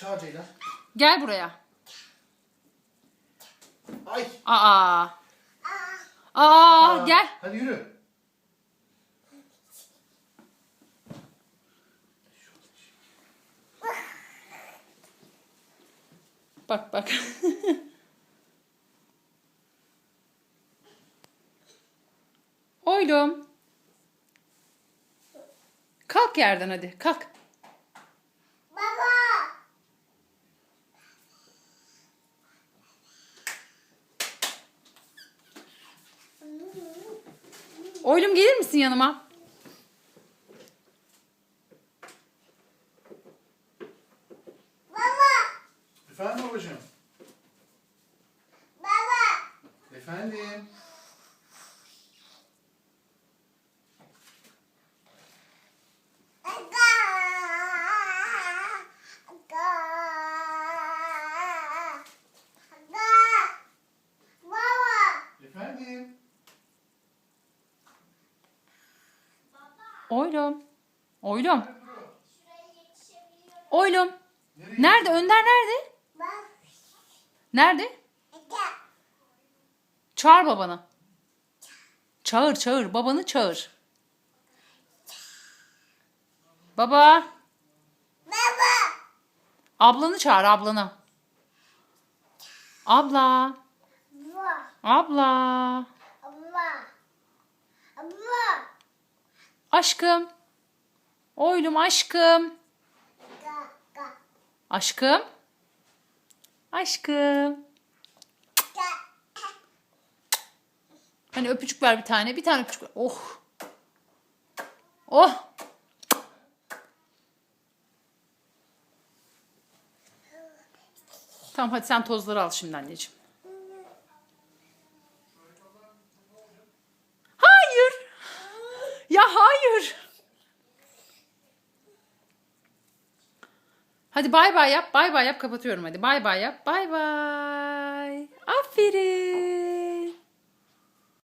Çağır Ceylan. Gel buraya. Ay. Aa. Aa, gel. Hadi yürü. Bak bak. Oylum. Kalk yerden hadi. Kalk. Baba. Oylum gelir misin yanıma? Baba. Efendim babacığım. Baba. Efendim. Aga. Aga. Aga. Baba. Efendim. Oylum. Oylum. Oylum. Nerede? Önder nerede? Nerede? Çağır babanı. Çağır çağır. Babanı çağır. Baba. Baba. Ablanı çağır ablanı. Abla. Abla. Baba. Baba. Aşkım. Oylum aşkım. Aşkım. Aşkım. Hani öpücük ver bir tane. Bir tane öpücük ver. Oh. Oh. Tamam hadi sen tozları al şimdi anneciğim. Hadi bay bay yap. Bay bay yap. Kapatıyorum hadi. Bay bay yap. Bay bay. Aferin.